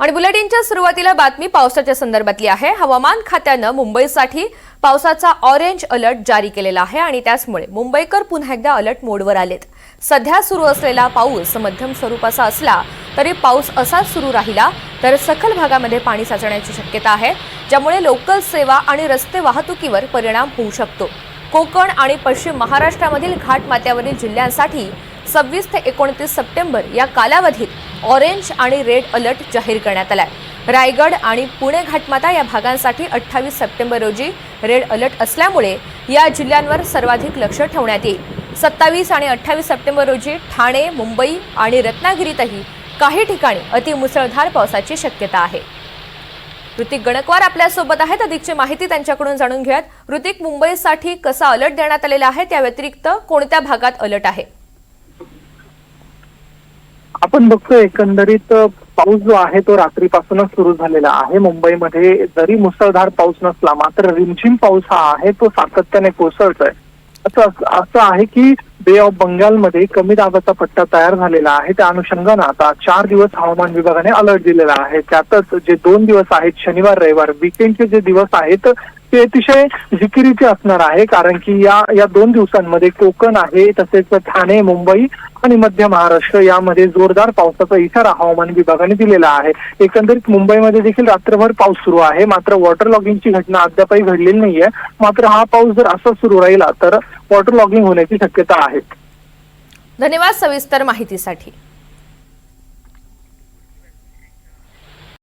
आणि बुलेटिनच्या सुरुवातीला बातमी पावसाच्या संदर्भातली आहे. हवामान खात्यानं मुंबईसाठी पावसाचा ऑरेंज अलर्ट जारी केलेला आहे आणि त्याचमुळे मुंबईकर पुन्हा एकदा अलर्ट मोडवर आलेत. सध्या सुरू असलेला पाऊस मध्यम स्वरूपाचा असला तरी पाऊस असाच सुरू राहिला तर सखल भागामध्ये पाणी साचण्याची शक्यता आहे ज्यामुळे लोकल सेवा आणि रस्ते वाहतुकीवर परिणाम होऊ शकतो. कोकण आणि पश्चिम महाराष्ट्रामधील घाटमाथ्यावरील जिल्ह्यांसाठी सव्वीस ते एकोणतीस सप्टेंबर या कालावधीत ऑरेंज आणि रेड अलर्ट जाहीर करण्यात आलाय. रायगड आणि पुणे घाटमाता या भागांसाठी अठ्ठावीस सप्टेंबर रोजी रेड अलर्ट असल्यामुळे या जिल्ह्यांवर सर्वाधिक लक्ष ठेवण्यात येईल. सत्तावीस आणि अठ्ठावीस सप्टेंबर रोजी ठाणे मुंबई आणि रत्नागिरीतही काही ठिकाणी अतिमुसळधार पावसाची शक्यता आहे. ऋतिक गणकवार आपल्यासोबत आहेत. अधिकची माहिती त्यांच्याकडून जाणून घेऊयात. ऋतिक मुंबईसाठी कसा अलर्ट देण्यात आलेला आहे? त्या व्यतिरिक्त कोणत्या भागात अलर्ट आहे? आपण बघतो एकंदरीत पाऊस जो आहे तो रात्रीपासूनच सुरू झालेला आहे. मुंबईमध्ये जरी मुसळधार पाऊस नसला मात्र रिमझिम पाऊस हा आहे तो सातत्याने कोसळतोय. असं असं आहे की बे ऑफ बंगालमध्ये कमी दाबाचा पट्टा तयार झालेला आहे. त्या अनुषंगानं आता चार दिवस हवामान विभागाने अलर्ट दिलेला आहे. त्यातच जे दोन दिवस आहेत शनिवार रविवार विकेंडचे जे दिवस आहेत हे अतिशय जिकिरीचे असणार आहे कारण की या या दोन दिवसांमध्ये कोकण आहे तसेच ठाणे मुंबई आणि मध्य महाराष्ट्र यामध्ये जोरदार पावसाचा इशारा हवामान विभागाने दिलेला आहे. एकंदरीत मुंबईमध्ये देखील रात्रभर पाऊस सुरू आहे मात्र वॉटर लॉगिंगची घटना अद्यापही घडलेली नाहीये. मात्र हा पाऊस जर असा सुरू राहिला तर वॉटर लॉगिंग होण्याची शक्यता आहे. धन्यवाद सविस्तर माहितीसाठी.